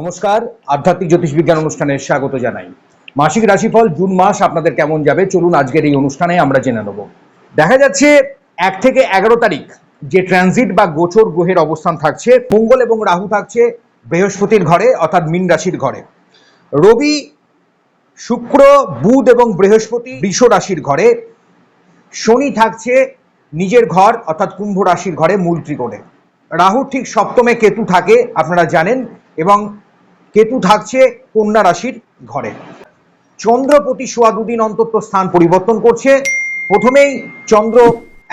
নমস্কার, আধ্যাত্মিক জ্যোতিষ বিজ্ঞান অনুষ্ঠানে স্বাগত জানাই। মাসিক রাশিফল জুন মাস আপনাদের কেমন যাবে? চলুন আজকের এই অনুষ্ঠানে আমরা জেনে নেব। দেখা যাচ্ছে এক থেকে এগারো তারিখ যে ট্রানজিট বা গোচর গ্রহের অবস্থান থাকছে, মঙ্গল এবং রাহু থাকছে বৃহস্পতির ঘরে, অর্থাৎ মীন রাশির ঘরে। রবি, শুক্র, বুধ এবং বৃহস্পতি বৃষ রাশির ঘরে। শনি থাকছে নিজের ঘর, অর্থাৎ কুম্ভ রাশির ঘরে মূল ত্রিকোণে। রাহু ঠিক সপ্তমে কেতু থাকে, আপনারা জানেন, এবং কেতু থাকছে কন্যা রাশির ঘরে। চন্দ্র প্রতি সোয়া দুদিন অন্তত স্থান পরিবর্তন করছে। প্রথমেই চন্দ্র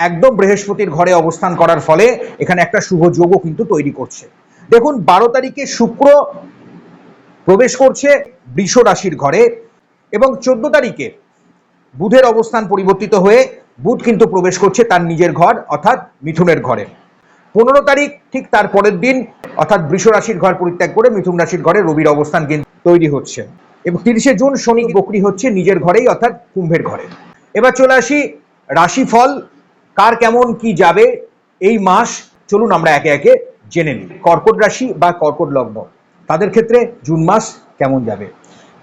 একদম বৃহস্পতির ঘরে অবস্থান করার ফলে এখানে একটা শুভ যোগও কিন্তু তৈরি করছে। দেখুন, বারো তারিখে শুক্র প্রবেশ করছে বৃষ রাশির ঘরে এবং চোদ্দ তারিখে বুধের অবস্থান পরিবর্তিত হয়ে বুধ কিন্তু প্রবেশ করছে তার নিজের ঘর অর্থাৎ মিথুনের ঘরে। পনেরো তারিখ ঠিক তার পরের দিন, অর্থাৎ বৃষ রাশির ঘর পরিত্যাগ করে মিথুন রাশির ঘরে রবির অবস্থান কিন্তু তৈরি হচ্ছে। এবং তিরিশে জুন শনি বকরি হচ্ছে নিজের ঘরেই, অর্থাৎ কুম্ভের ঘরে। এবার চলে আসি রাশিফল, কার কেমন কি যাবে এই মাস, চলুন আমরা একে একে জেনে নিই। কর্কট রাশি বা কর্কট লগ্ন, তাদের ক্ষেত্রে জুন মাস কেমন যাবে?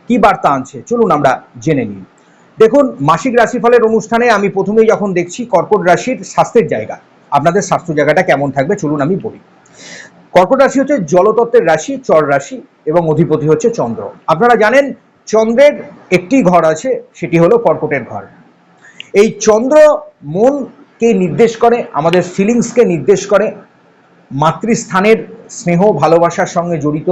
কি বার্তা আনছে? চলুন আমরা জেনে নিই। দেখুন, মাসিক রাশিফলের অনুষ্ঠানে আমি প্রথমেই যখন দেখছি কর্কট রাশির স্বাস্থ্যের জায়গা আপনাদের স্বাস্থ্য জায়গাটা কেমন থাকবে চলুন আমি বলি। কর্কট রাশি হচ্ছে জলতত্ত্বের রাশি, চর রাশি এবং অধিপতি হচ্ছে চন্দ্র। আপনারা জানেন চন্দ্রের একটি ঘর আছে, সেটি হলো কর্কটের ঘর। এই চন্দ্র মনকে নির্দেশ করে, আমাদের ফিলিংসকে নির্দেশ করে, মাতৃস্থানের স্নেহ, ভালোবাসার সঙ্গে জড়িত।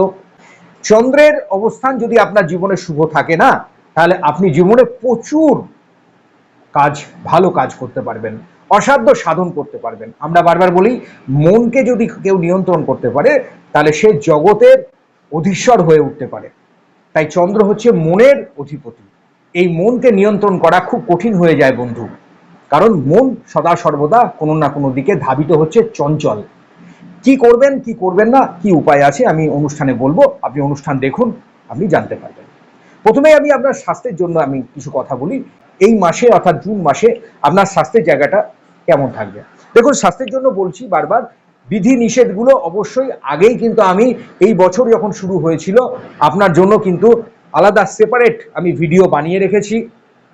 চন্দ্রের অবস্থান যদি আপনার জীবনে শুভ থাকে না, তাহলে আপনি জীবনে প্রচুর কাজ, ভালো কাজ করতে পারবেন। অসাধ্য সাধন করতে পারবেন। আমরা বারবার বলি, মনকে যদি কেউ নিয়ন্ত্রণ করতে পারে, তাহলে সে জগতের অধীশ্বর হয়ে উঠতে পারে। তাই চন্দ্র হচ্ছে মনের অধিপতি। এই মনকে নিয়ন্ত্রণ করা খুব কঠিন হয়ে যায় বন্ধু। কারণ মন সদা সর্বদা কোনো না কোনো দিকে ধাবিত হচ্ছে চঞ্চল। কি করবেন কি করবেন না, কি উপায় আছে, আমি অনুষ্ঠানে বলব। আপনি অনুষ্ঠান দেখুন, আপনি জানতে পারবেন। প্রথমে আমি আপনার স্বাস্থ্যের জন্য আমি কিছু কথা বলি। এই মাসে অর্থাৎ জুন মাসে আপনার স্বাস্থ্যের জায়গাটা কেমন থাকবে? দেখুন, স্বাস্থ্যের জন্য বলছি বারবার, বিধি নিষেধগুলো অবশ্যই আগেই কিন্তু আমি এই বছর যখন শুরু হয়েছিল, আপনার জন্য কিন্তু আলাদা সেপারেট আমি ভিডিও বানিয়ে রেখেছি।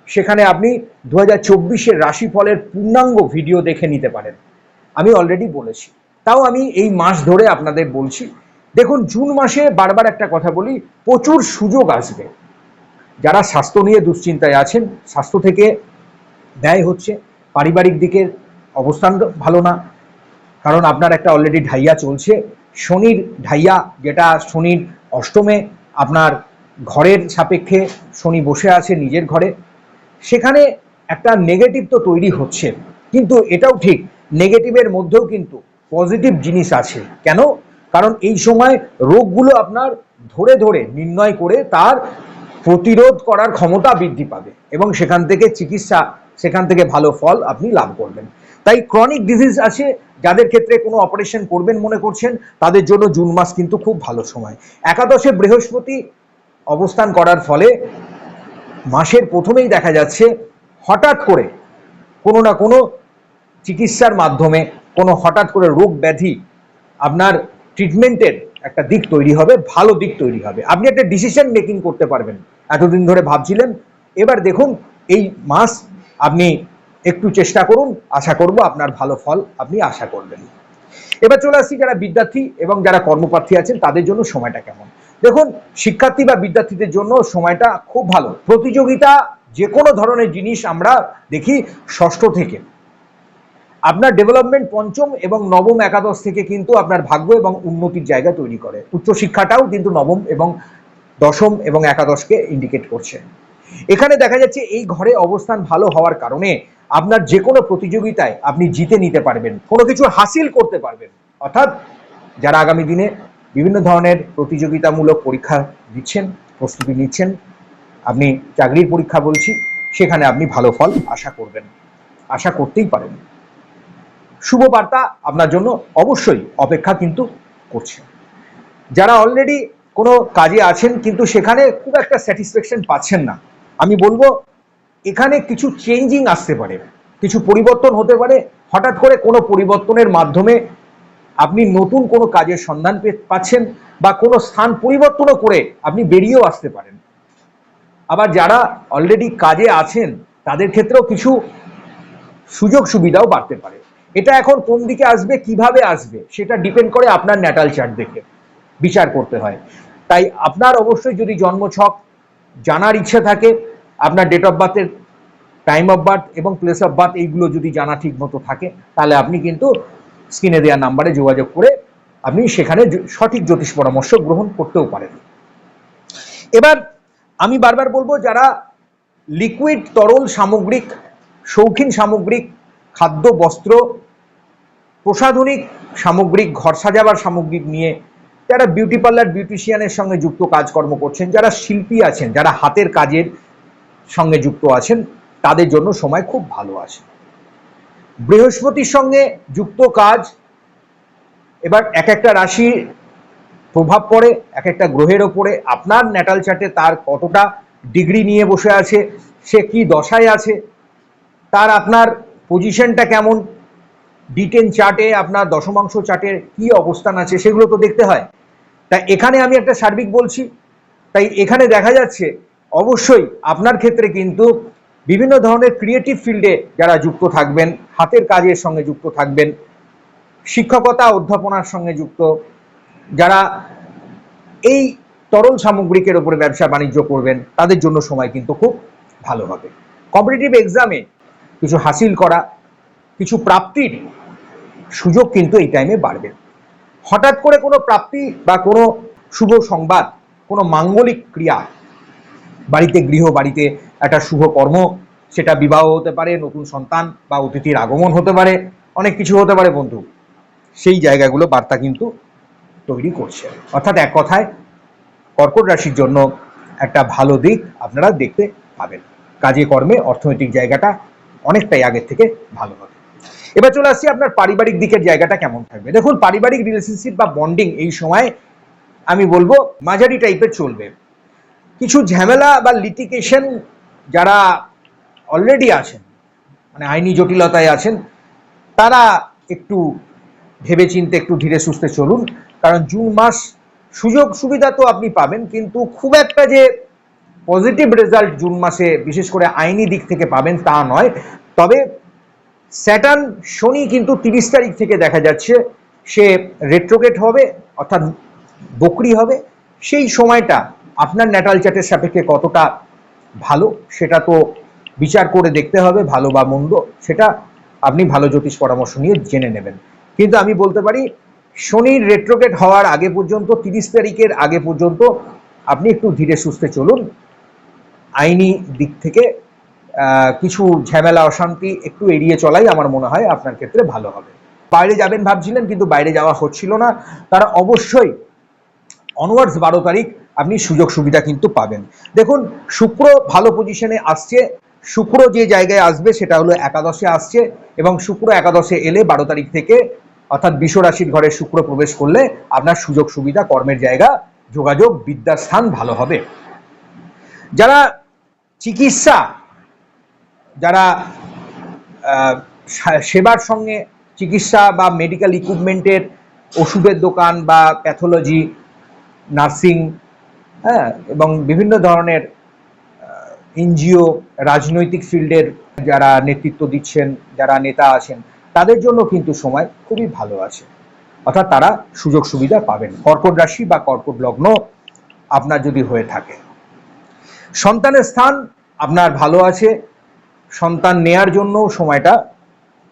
সেখানে আপনি দু হাজার চব্বিশের রাশিফলের পূর্ণাঙ্গ ভিডিও দেখে নিতে পারেন। আমি অলরেডি বলেছি। তাও আমি এই মাস ধরে আপনাদের বলছি। দেখুন, জুন মাসে বারবার একটা কথা বলি, প্রচুর সুযোগ আসবে। যারা স্বাস্থ্য নিয়ে দুশ্চিন্তায় আছেন, স্বাস্থ্য থেকে ব্যয় হচ্ছে, পারিবারিক দিকের অবস্থান ভালো না। কারণ আপনার একটা অলরেডি ঢাইয়া চলছে। শনির ঢাইয়া, যেটা শনির অষ্টমে আপনার ঘরের সাপেক্ষে শনি বসে আছে নিজের ঘরে। সেখানে একটা নেগেটিভ তো তৈরি হচ্ছে। কিন্তু এটাও ঠিক নেগেটিভের মধ্যেও কিন্তু পজিটিভ জিনিস আছে। কেন? কারণ এই সময় রোগগুলো আপনার ধরে ধরে নির্ণয় করে তার প্রতিরোধ করার ক্ষমতা বৃদ্ধি পাবে এবং সেখান থেকে চিকিৎসা, সেখান থেকে ভালো ফল আপনি লাভ করবেন। তাই ক্রনিক ডিজিজ আছে, যাদের ক্ষেত্রে কোনো অপারেশন করবেন মনে করছেন, তাদের জন্য জুন মাস কিন্তু খুব ভালো সময়। একাদশে বৃহস্পতি অবস্থান করার ফলে মাসের প্রথমেই দেখা যাচ্ছে হঠাৎ করে কোনো না কোনো চিকিৎসার মাধ্যমে কোনো হঠাৎ করে রোগ ব্যাধি আপনার ট্রিটমেন্টের একটা দিক তৈরি হবে, ভালো দিক তৈরি হবে। আপনি একটা ডিসিশন মেকিং করতে পারবেন, এতদিন ধরে ভাবছিলেন। এবার দেখুন, এই মাস আপনি একটু চেষ্টা করুন, আশা করব আপনার ভালো ফল আপনি আশা করবেন। এবার চলে আসছি যারা বিদ্যার্থী এবং যারা কর্মপ্রার্থী আছেন, তাদের জন্য সময়টা কেমন? দেখুন, শিক্ষার্থী বা বিদ্যার্থীদের জন্য সময়টা খুব ভালো। প্রতিযোগিতা যে কোনো ধরনের জিনিস আমরা দেখি ষষ্ঠ থেকে। আপনার ডেভেলপমেন্ট পঞ্চম এবং নবম একাদশ থেকে কিন্তু আপনার ভাগ্য এবং উন্নতির জায়গা তৈরি করে। উচ্চশিক্ষাটাও কিন্তু নবম এবং দশম এবং একাদশকে ইন্ডিকেট করছে। এখানে দেখা যাচ্ছে এই ঘরে অবস্থান ভালো হওয়ার কারণে আপনার যে কোনো প্রতিযোগিতায় আপনি জিতে নিতে পারবেন, কোনো কিছু হাসিল করতে পারবেন। অর্থাৎ যারা আগামী দিনে বিভিন্ন ধরনের প্রতিযোগিতামূলক পরীক্ষা দিচ্ছেন, প্রস্তুতি নিচ্ছেন, আপনি চাকরির পরীক্ষা বলছি, সেখানে আপনি ভালো ফল আশা করবেন, আশা করতেই পারেন। শুভ বার্তা আপনার জন্য অবশ্যই অপেক্ষা কিন্তু করছে। যারা অলরেডি কোনো কাজে আছেন কিন্তু সেখানে খুব একটা স্যাটিসফ্যাকশন পাচ্ছেন না, আমি বলব এখানে কিছু চেঞ্জিং আসতে পারে, কিছু পরিবর্তন হতে পারে। হঠাৎ করে কোনো পরিবর্তনের মাধ্যমে আপনি নতুন কোনো কাজের সন্ধান পাচ্ছেন বা কোনো স্থান পরিবর্তনও করে আপনি বেরিয়েও আসতে পারেন। আবার যারা অলরেডি কাজে আছেন, তাদের ক্ষেত্রেও কিছু সুযোগ সুবিধাও বাড়তে পারে। এটা এখন কোন দিকে আসবে, কীভাবে আসবে, সেটা ডিপেন্ড করে আপনার ন্যাটাল চার্ট দেখে বিচার করতে হয়। তাই আপনার অবশ্যই যদি জন্মছক জানার ইচ্ছে থাকে আপনার ডেট অফ বার্থের টাইম অফ বার্থ এবং প্লেস অফ বার্থ এইগুলো যদি জানা ঠিক মতো থাকে, তাহলে আপনি কিন্তু স্ক্রিনে দেওয়া নাম্বারে যোগাযোগ করে আপনি সেখানে সঠিক জ্যোতিষ পরামর্শ গ্রহণ করতেও পারেন। এবার আমি বারবার বলব, যারা লিকুইড তরল সামগ্রিক, শৌখিন সামগ্রিক, খাদ্য, বস্ত্র, প্রসাধনিক সামগ্রিক, ঘর সাজাবার সামগ্রিক নিয়ে যারা বিউটি পার্লার বিউটিশিয়ানের সঙ্গে যুক্ত কাজকর্ম করছেন, যারা শিল্পী আছেন, যারা হাতের কাজের সঙ্গে যুক্ত আছেন, তাদের জন্য সময় খুব ভালো আছে। বৃহস্পতির সঙ্গে যুক্ত কাজ, এবার এক একটা রাশি প্রভাব পড়ে, এক একটা গ্রহের ওপরে। আপনার ন্যাটাল চার্টে তার কতটা ডিগ্রি নিয়ে বসে আছে, সে কি দশায় আছে, তার আপনার পজিশনটা কেমন ডিটেন চার্টে আপনার দশমাংশ চার্টের কি অবস্থান আছে, সেগুলো তো দেখতে হয়। তাই এখানে আমি একটা সার্বিক বলছি, তাই এখানে দেখা যাচ্ছে অবশ্যই আপনার ক্ষেত্রে কিন্তু বিভিন্ন ধরনের ক্রিয়েটিভ ফিল্ডে যারা যুক্ত থাকবেন, হাতের কাজের সঙ্গে যুক্ত থাকবেন, শিক্ষকতা, অধ্যাপনার সঙ্গে যুক্ত, যারা এই তরল সামগ্রিকের উপরে ব্যবসা বাণিজ্য করবেন, তাদের জন্য সময় কিন্তু খুব ভালো হবে। কম্পিটিটিভ এক্সামে কিছু হাসিল করা, কিছু প্রাপ্তির সুযোগ কিন্তু এই টাইমে বাড়বে। হঠাৎ করে কোনো প্রাপ্তি বা কোনো শুভ সংবাদ, কোনো মাঙ্গলিক ক্রিয়া বাড়িতে গৃহ, বাড়িতে একটা শুভ কর্ম, সেটা বিবাহ হতে পারে, নতুন সন্তান বা অতিথির আগমন হতে পারে, অনেক কিছু হতে পারে বন্ধু। সেই জায়গাগুলো বার্তা কিন্তু তৈরি করছে। অর্থাৎ এক কথায়, কর্কট রাশির জন্য একটা ভালো দিক আপনারা দেখতে পাবেন। কাজে, কর্মে অর্থনৈতিক জায়গাটা অনেকটাই আগের থেকে ভালো হবে। এবার চলে আসছি আপনার পারিবারিক দিকের জায়গাটা কেমন থাকবে? দেখুন, পারিবারিক রিলেশনশিপ বা বন্ডিং এই সময় আমি বলব মাঝারি টাইপের চলবে। কিছু ঝামেলা বা লিটিকেশন যারা অলরেডি আছেন মানে আইনি জটিলতায় আছেন, তারা একটু ভেবেচিন্তে একটু ধীরে সুস্থে চলুন। কারণ জুন মাস সুযোগ সুবিধা তো আপনি পাবেন, কিন্তু খুব একটা যে পজিটিভ রেজাল্ট জুন মাসে বিশেষ করে আইনি দিক থেকে পাবেন তা নয়। তবে স্যাটার্ন শনি কিন্তু তিরিশ তারিখ থেকে দেখা যাচ্ছে, সে রেট্রোগেট হবে, অর্থাৎ বকরি হবে। সেই সময়টা আপনার ন্যাটাল চার্টের সাপেক্ষে কতটা ভালো, সেটা তো বিচার করে দেখতে হবে, ভালো বা মন্দ, সেটা আপনি ভালো জ্যোতিষ পরামর্শ নিয়ে জেনে নেবেন। কিন্তু আমি বলতে পারি, শনির রেট্রোগেট হওয়ার আগে পর্যন্ত, তিরিশ তারিখের আগে পর্যন্ত, আপনি একটু ধীরে সুস্থে চলুন। আইনি দিক থেকে কিছু ঝামেলা, অশান্তি একটু এড়িয়ে চলাই আমার মনে হয় আপনার ক্ষেত্রে ভালো হবে। বাইরে যাবেন ভাবছিলেন, কিন্তু বাইরে যাওয়া হচ্ছিল না। তারা অবশ্যই অনওয়ার্ডস বারো তারিখ আপনি সুযোগ সুবিধা কিন্তু পাবেন। দেখুন, শুক্র ভালো পজিশনে আসছে। শুক্র যে জায়গায় আসবে সেটা হলো একাদশে আসছে এবং শুক্র একাদশে এলে বারো তারিখ থেকে অর্থাৎ বিষ রাশির ঘরে শুক্র প্রবেশ করলে আপনার সুযোগ সুবিধা, কর্মের জায়গা, যোগাযোগ বিদ্যার স্থান ভালো হবে। যারা চিকিৎসা, যারা সেবার সঙ্গে চিকিৎসা বা মেডিকেল ইকুইপমেন্টের ওষুধের দোকান বা প্যাথোলজি নার্সিং হ্যাঁ এবং বিভিন্ন ধরনের এনজিও, রাজনৈতিক ফিল্ডের যারা নেতৃত্ব দিচ্ছেন, যারা নেতা আছেন, তাদের জন্য কিন্তু সময় খুবই ভালো আছে। অর্থাৎ তারা সুযোগ সুবিধা পাবেন। কর্কট রাশি বা কর্কট লগ্ন আপনার যদি হয়ে থাকে। সন্তানের স্থান আপনার ভালো আছে। সন্তান নেয়ার জন্য সময়টা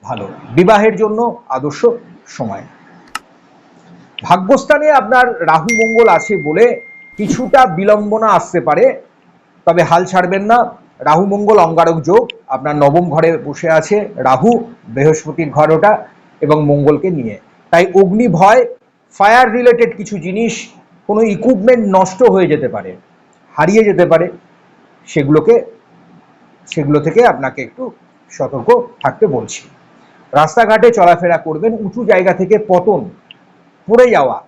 ভালো। বিবাহের জন্য আদর্শ সময়। ভাগ্যস্থানে আপনার রাহু মঙ্গল আছে বলে কিছুটা বিলম্বনা আসতে পারে, তবে হাল ছাড়বেন না। রাহু মঙ্গল অঙ্গারক যোগ, আপনার নবম ঘরে বসে আছে রাহু, বৃহস্পতির ঘর ওটা এবং মঙ্গলকে নিয়ে। তাই অগ্নি ভয়, ফায়ার রিলেটেড কিছু জিনিস, কোনো ইকুইপমেন্ট নষ্ট হয়ে যেতে পারে, হারিয়ে যেতে পারে, সেগুলোকে, সেগুলো থেকে আপনাকে একটু সতর্ক থাকতে বলছি। রাস্তাঘাটে চলাফেরা করবেন, উঁচু জায়গা থেকে পতন পড়ে যাওয়া,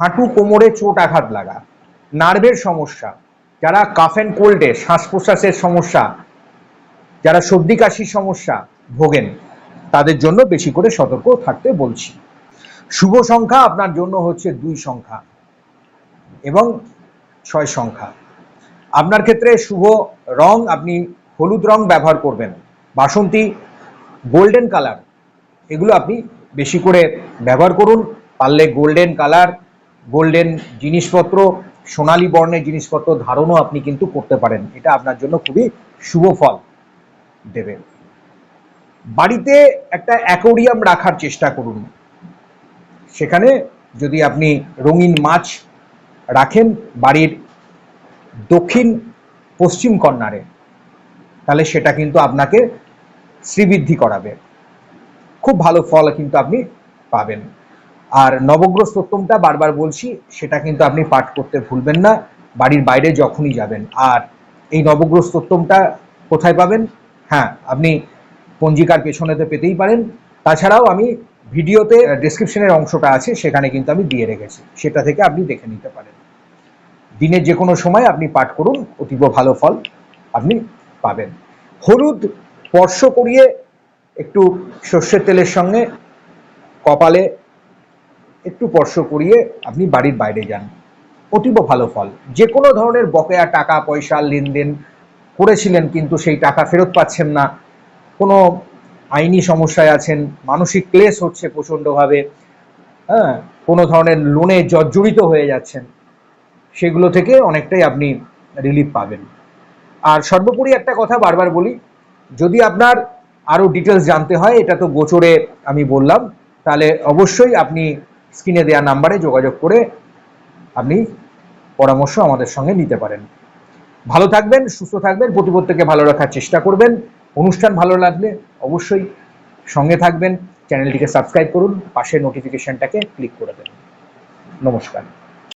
হাঁটু কোমরে চোট আঘাত লাগা, নার্ভের সমস্যা, যারা কাফ অ্যান্ড কোল্ডে শ্বাস প্রশ্বাসের সমস্যা, যারা সর্দি কাশির সমস্যা ভোগেন, তাদের জন্য বেশি করে সতর্ক থাকতে বলছি। শুভ সংখ্যা আপনার জন্য হচ্ছে দুই সংখ্যা এবং ছয় সংখ্যা। আপনার ক্ষেত্রে শুভ রং আপনি হলুদ রং ব্যবহার করবেন, বাসন্তী, গোল্ডেন কালার, এগুলো আপনি বেশি করে ব্যবহার করুন। পারলে গোল্ডেন কালার গোল্ডেন জিনিসপত্র, সোনালী বর্ণের জিনিসপত্র ধারণও আপনি কিন্তু করতে পারেন। এটা আপনার জন্য খুবই শুভ ফল দেবে। বাড়িতে একটা অ্যাকোরিয়াম রাখার চেষ্টা করুন। সেখানে যদি আপনি রঙিন মাছ রাখেন বাড়ির দক্ষিণ পশ্চিম কর্নারে, তাহলে সেটা কিন্তু আপনাকে শ্রীবৃদ্ধি করাবে। খুব ভালো ফল কিন্তু আপনি পাবেন। আর নবগ্রহ স্তোত্রমটা বারবার বলছি, সেটা কিন্তু আপনি পাঠ করতে ভুলবেন না, বাড়ির বাইরে যখনই যাবেন। আর এই নবগ্রহ স্তোত্রমটা কোথায় পাবেন? হ্যাঁ আপনি পঞ্জিকার পেছনেতে পেতেই পারেন। তাছাড়াও আমি ভিডিওতে ডেসক্রিপশনের অংশটা আছে, সেখানে কিন্তু আমি দিয়ে রেখেছি। সেটা থেকে আপনি দেখে নিতে পারেন। দিনের যে কোনো সময় আপনি পাঠ করুন, অতীব ভালো ফল আপনি পাবেন। হলুদ স্পর্শ করিয়ে একটু সর্ষের তেলের সঙ্গে কপালে একটু স্পর্শ করিয়ে আপনি বাড়ির বাইরে যান। অতীব ভালো ফল। যে কোনো ধরনের বকেয়া টাকা, পয়সা, লেনদেন করেছিলেন কিন্তু সেই টাকা ফেরত পাচ্ছেন না। কোনো আইনি সমস্যায় আছেন, মানসিক ক্লেশ হচ্ছে প্রচণ্ডভাবে হ্যাঁ কোনো ধরনের লোনে জর্জরিত হয়ে যাচ্ছেন, সেগুলো থেকে অনেকটাই আপনি রিলিফ পাবেন। আর সর্বোপরি একটা কথা বারবার বলি, যদি আপনার আরও ডিটেলস জানতে হয়, এটা তো গোচরে আমি বললাম। তাহলে অবশ্যই আপনি স্ক্রিনে দেওয়া নাম্বারে যোগাযোগ করে আপনি পরামর্শ আমাদের সঙ্গে নিতে পারেন। ভালো থাকবেন, সুস্থ থাকবেন, প্রতিপত্তিকে ভালো রাখার চেষ্টা করবেন। অনুষ্ঠান ভালো লাগলে অবশ্যই সঙ্গে থাকবেন। চ্যানেলটিকে সাবস্ক্রাইব করুন, পাশের নোটিফিকেশনটাকে ক্লিক করে দেবেন। নমস্কার।